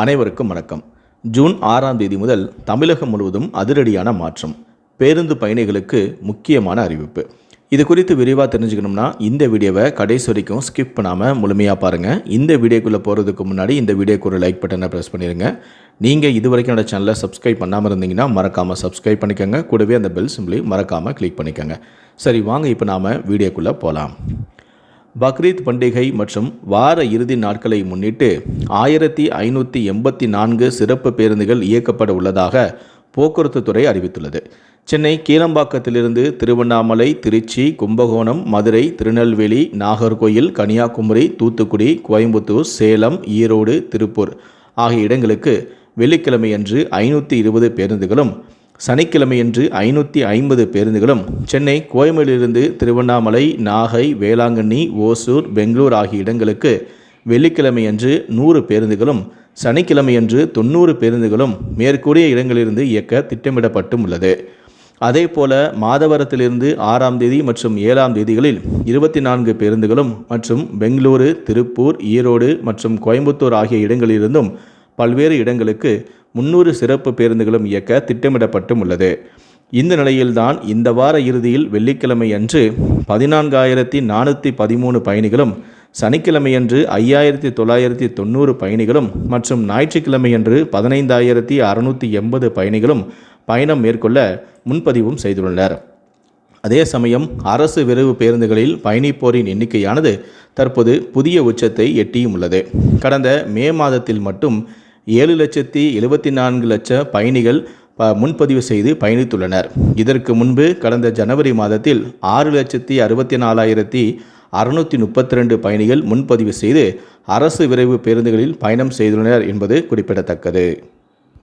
அனைவருக்கும் வணக்கம். ஜூன் ஆறாம் தேதி முதல் தமிழகம் முழுவதும் அதிரடியான மாற்றம். பேருந்து பயணிகளுக்கு முக்கியமான அறிவிப்பு. இது குறித்து விரிவாக தெரிஞ்சுக்கணும்னா இந்த வீடியோவை கடைசி வரைக்கும் ஸ்கிப் பண்ணாமல் முழுமையாக பாருங்கள் இந்த வீடியோக்குள்ளே போகிறதுக்கு முன்னாடி இந்த வீடியோக்கு ஒரு லைக் பட்டனை ப்ரெஸ் பண்ணிடுங்க நீங்கள் இது வரைக்கும் என்னோட சேனலை சப்ஸ்கிரைப் பண்ணாமல் இருந்தீங்கன்னா மறக்காமல் சப்ஸ்கிரைப் பண்ணிக்கோங்க. கூடவே அந்த பெல் சிம்பிளையும் மறக்காமல் கிளிக் பண்ணிக்கோங்க. சரி வாங்க இப்போ நாம் வீடியோக்குள்ளே போகலாம் பக்ரீத் பண்டிகை மற்றும் வார இறுதி நாட்களை முன்னிட்டு ஆயிரத்தி ஐநூற்றி எண்பத்தி நான்கு சிறப்பு பேருந்துகள் இயக்கப்பட உள்ளதாக போக்குவரத்து துறை அறிவித்துள்ளது. சென்னை கீழம்பாக்கத்திலிருந்து திருவண்ணாமலை திருச்சி கும்பகோணம் மதுரை திருநெல்வேலி நாகர்கோயில் கன்னியாகுமரி தூத்துக்குடி கோயம்புத்தூர் சேலம் ஈரோடு திருப்பூர் ஆகிய இடங்களுக்கு வெள்ளிக்கிழமையன்று ஐநூற்றி இருபது பேருந்துகளும் சனிக்கிழமையன்று ஐநூற்றி ஐம்பது பேருந்துகளும் சென்னை கோயம்பேடிலிருந்து திருவண்ணாமலை நாகை வேளாங்கண்ணி ஓசூர் பெங்களூர் ஆகிய இடங்களுக்கு வெள்ளிக்கிழமையன்று நூறு பேருந்துகளும் சனிக்கிழமையன்று தொண்ணூறு பேருந்துகளும் மேற்கூறிய இடங்களிலிருந்து இயக்க திட்டமிடப்பட்டும் உள்ளது அதேபோல மாதவரத்திலிருந்து ஆறாம் தேதி மற்றும் ஏழாம் தேதிகளில் இருபத்தி நான்கு பேருந்துகளும் மற்றும் பெங்களூரு திருப்பூர் ஈரோடு மற்றும் கோயம்புத்தூர் ஆகிய இடங்களிலிருந்தும் பல்வேறு இடங்களுக்கு முன்னூறு சிறப்பு பேருந்துகளும் இயக்க திட்டமிடப்பட்டும் உள்ளது. இந்த நிலையில்தான் இந்த வார இறுதியில் வெள்ளிக்கிழமை அன்று பதினான்காயிரத்தி நானூற்றி பதிமூணு பயணிகளும் சனிக்கிழமையன்று ஐயாயிரத்தி தொள்ளாயிரத்தி தொண்ணூறு பயணிகளும் மற்றும் ஞாயிற்றுக்கிழமையன்று பதினைந்தாயிரத்தி அறுநூற்றி எண்பது பயணிகளும் பயணம் மேற்கொள்ள முன்பதிவும் செய்துள்ளனர். அதே சமயம் அரசு விரைவு பேருந்துகளில் பயணிப்போரின் எண்ணிக்கையானது தற்போது புதிய உச்சத்தை எட்டியும் உள்ளது. கடந்த மே மாதத்தில் மட்டும் ஏழு லட்சத்தி எழுபத்தி நான்கு லட்ச பயணிகள் ப- முன்பதிவு செய்து பயணித்துள்ளனர். இதற்கு முன்பு கடந்த ஜனவரி மாதத்தில் ஆறு லட்சத்தி அறுபத்தி நாலாயிரத்தி அறுநூற்றி முப்பத்தி ரெண்டு பயணிகள் முன்பதிவு செய்து அரசு விரைவு பேருந்துகளில் பயணம் செய்துள்ளனர் என்பது குறிப்பிடத்தக்கது.